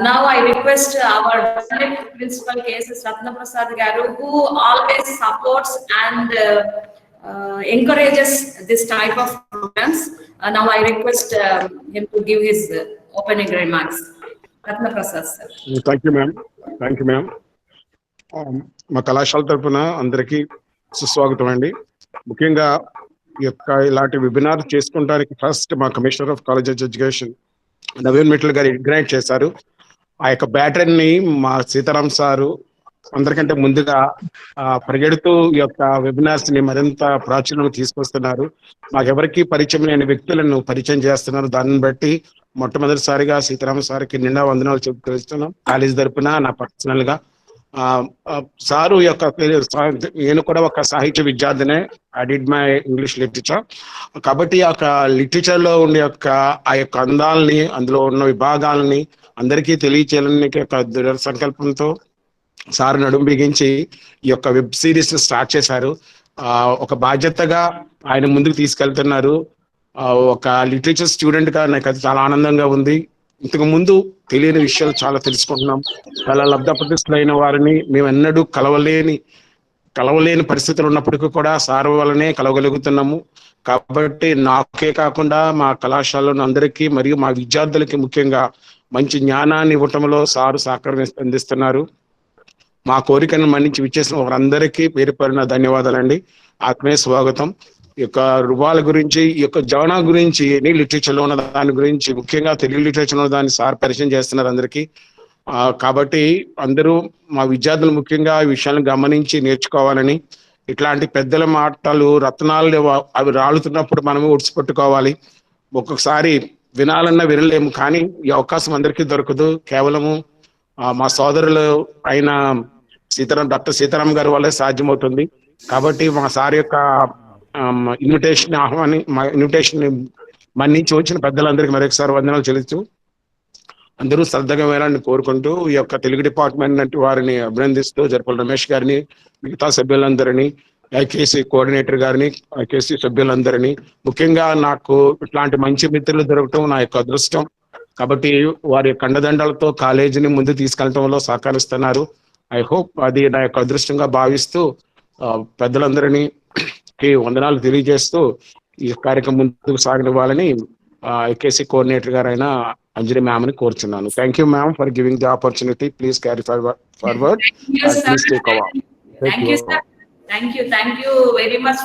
Now I request our Principal Cases Ratna Prasad Garu, who always supports and uh, uh, encourages this type of programs. Uh, Now I request uh, him to give his uh, opening remarks. Ratna Prasad, sir. Thank you ma'am thank you ma'am Um, మా కళాశాల తరఫున అందరికీ సుస్వాగతం అండి ముఖ్యంగా ఈ యొక్క ఇలాంటి వెబినార్ చేసుకోవడానికి ఫస్ట్ మా commissioner of college of education Naveen Mittal గారు ఇగ్రైట్ చేశారు ఆ యొక్క బ్యాటరీని మా సీతారాం సారు అందరికంటే ముందుగా ఆ, పరిగెడుతూ ఈ యొక్క వెబినార్స్ని మరింత ప్రాచుర్యం తీసుకొస్తున్నారు. మాకెవరికి పరిచయం లేని వ్యక్తులను పరిచయం చేస్తున్నారు. దాన్ని బట్టి మొట్టమొదటిసారిగా సీతారామ సార్కి నిండా వందనాలు చెప్తున్నాం కాలేజ్ తరపున నా పర్సనల్గా సారు యొక్క నేను కూడా ఒక సాహిత్య విద్యార్థినే. I did my English literature కాబట్టి ఆ యొక్క ఉండే యొక్క ఆ యొక్క అందాలని అందులో ఉన్న విభాగాలని అందరికీ తెలియచేయాలని ఒక దృఢ సంకల్పంతో సార్ నడుం బిగించి ఈ యొక్క వెబ్ సిరీస్ స్టార్ట్ చేశారు. ఒక బాధ్యతగా ఆయన ముందుకు తీసుకెళ్తున్నారు. ఒక లిటరేచర్ స్టూడెంట్గా నాకు అది చాలా ఆనందంగా ఉంది. ఇంతకు ముందు తెలియని విషయాలు చాలా తెలుసుకుంటున్నాం. చాలా లబ్ధ వారిని మేము ఎన్నడూ కలవలేని కలవలేని పరిస్థితులు ఉన్నప్పటికీ కూడా సార్ వల్లనే కలవగలుగుతున్నాము. కాబట్టి నాకే కాకుండా మా కళాశాలలో అందరికీ మరియు మా విద్యార్థులకి ముఖ్యంగా మంచి జ్ఞానాన్ని ఇవ్వటంలో సారు సహకారం అందిస్తున్నారు. మా కోరికను మన్నించి విచ్చేసిన వారందరికీ పేరు పేరున ధన్యవాదాలండి. ఆత్మీయ స్వాగతం. యొక్క రూపాల గురించి ఈ యొక్క జవనా గురించి ఎనీ లిటరేచర్లో ఉన్న దాని గురించి ముఖ్యంగా తెలుగు లిటరేచర్లో ఉన్న దాన్ని సార్ పరిచయం చేస్తున్నారు అందరికీ. కాబట్టి అందరూ మా విద్యార్థులు ముఖ్యంగా ఈ విషయాలను గమనించి నేర్చుకోవాలని ఇట్లాంటి పెద్దల మాటలు రత్నాలు అవి రాలుతున్నప్పుడు మనము ఒడిచిపెట్టుకోవాలి ఒక్కొక్కసారి వినాలన్నా వినలేము కానీ ఈ అవకాశం అందరికీ దొరకదు. కేవలము మా సోదరులు అయిన సీతారాం డాక్టర్ సీతారాం గారి వల్లే సాధ్యమవుతుంది. కాబట్టి మా సార్ యొక్క ఇన్విటేషన్ ఆహ్వాని మా ఇన్విటేషన్ మన్నించి వచ్చిన పెద్దలందరికీ మరొకసారి వందనాలు చెల్లిస్తూ అందరూ శ్రద్ధగా వేయాలని కోరుకుంటూ ఈ యొక్క తెలుగు డిపార్ట్మెంట్ వంటి వారిని అభినందిస్తూ జరపల రమేష్ గారిని మిగతా సభ్యులందరినీ ఐకేసీ కోఆర్డినేటర్ గారిని ఐకేసీ సభ్యులందరినీ ముఖ్యంగా నాకు ఇట్లాంటి మంచి మిత్రులు దొరకటం నా యొక్క అదృష్టం. కాబట్టి వారి కండదండలతో కాలేజీని ముందు తీసుకెళ్ళడంలో సహకరిస్తున్నారు. ఐ హోప్ అది నా యొక్క అదృష్టంగా భావిస్తూ పెద్దలందరినీ కి వందనాలు తెలియజేస్తూ ఈ కార్యక్రమం ముందుకు సాగనివ్వాలని ఐకేసీ కోఆర్డినేటర్ గారైన అంజలి మ్యామ్ని కోరుచున్నాను thank you ma'am for giving the opportunity please carry forward Thank you, sir. please take over. Thank you, sir. Thank you, thank you very much